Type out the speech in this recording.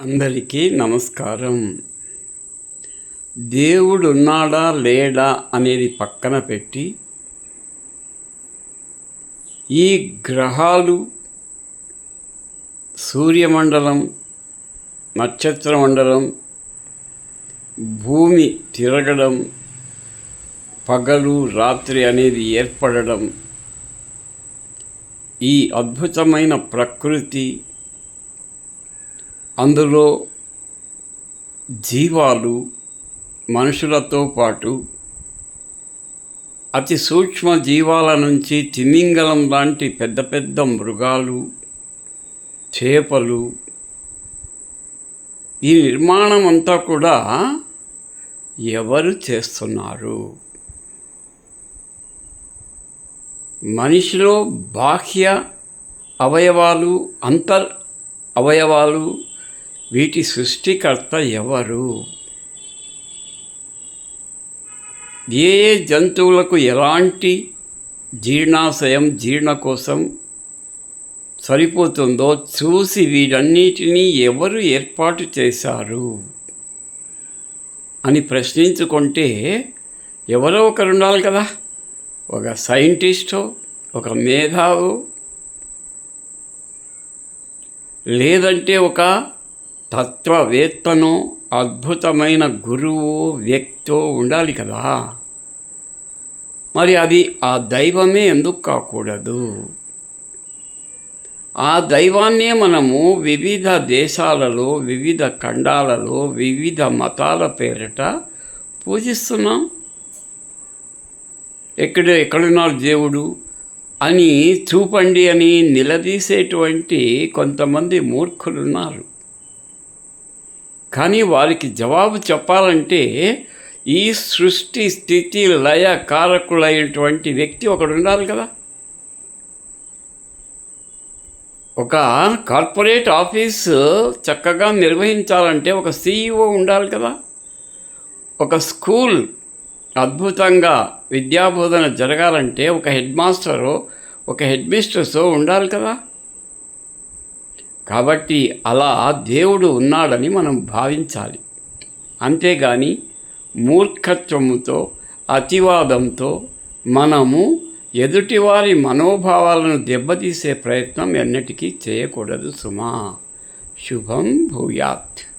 అందరికీ నమస్కారం. దేవుడు ఉన్నాడా లేడా అనేది పక్కన పెట్టి ఈ గ్రహాలు సూర్యమండలం నక్షత్ర మండలం భూమి తిరగడం పగలు రాత్రి అనేది ఏర్పడడం ఈ అద్భుతమైన ప్రకృతి అందులో జీవాలు మనుషులతో పాటు అతి సూక్ష్మ జీవాల నుంచి తిమింగలం లాంటి పెద్ద పెద్ద మృగాలు చేపలు ఈ నిర్మాణం అంతా కూడా ఎవరు చేస్తున్నారు? మనిషిలో బాహ్య అవయవాలు అంతర్ అవయవాలు వీటి సృష్టికర్త ఎవరు? ఏ ఏ జంతువులకు ఎలాంటి జీర్ణాశయం జీర్ణ కోసం సరిపోతుందో చూసి వీటన్నిటినీ ఎవరు ఏర్పాటు చేశారు? అని ప్రశ్నించుకుంటే ఎవరో ఒకరు ఉండాలి కదా. ఒక సైంటిస్టో ఒక మేధావు లేదంటే ఒక తత్వవేత్తనో అద్భుతమైన గురువు వ్యక్తో ఉండాలి కదా. మరి అది ఆ దైవమే ఎందుకు కాకూడదు? ఆ దైవాన్నే మనము వివిధ దేశాలలో వివిధ ఖండాలలో వివిధ మతాల పేరిట పూజిస్తున్నాం. ఎక్కడ ఎక్కడున్నారు దేవుడు అని చూపండి అని నిలదీసేటువంటి కొంతమంది మూర్ఖులు ఉన్నారు కానీ వారికి జవాబు చెప్పాలంటే ఈ సృష్టి స్థితి లయ కారకులైనటువంటి వ్యక్తి ఒకడు ఉండాలి కదా. ఒక కార్పొరేట్ ఆఫీస్ చక్కగా నిర్వహించాలంటే ఒక సీఈఓ ఉండాలి కదా. ఒక స్కూల్ అద్భుతంగా విద్యాబోధన జరగాలంటే ఒక హెడ్ మాస్టరు ఒక హెడ్ మిస్ట్రెస్ ఉండాలి కదా. కాబట్టి అలా దేవుడు ఉన్నాడని మనం భావించాలి. అంతేగాని మూర్ఖత్వముతో అతివాదంతో మనము ఎదుటివారి మనోభావాలను దెబ్బతీసే ప్రయత్నం ఎన్నటికీ చేయకూడదు సుమా. శుభం భూయాత్.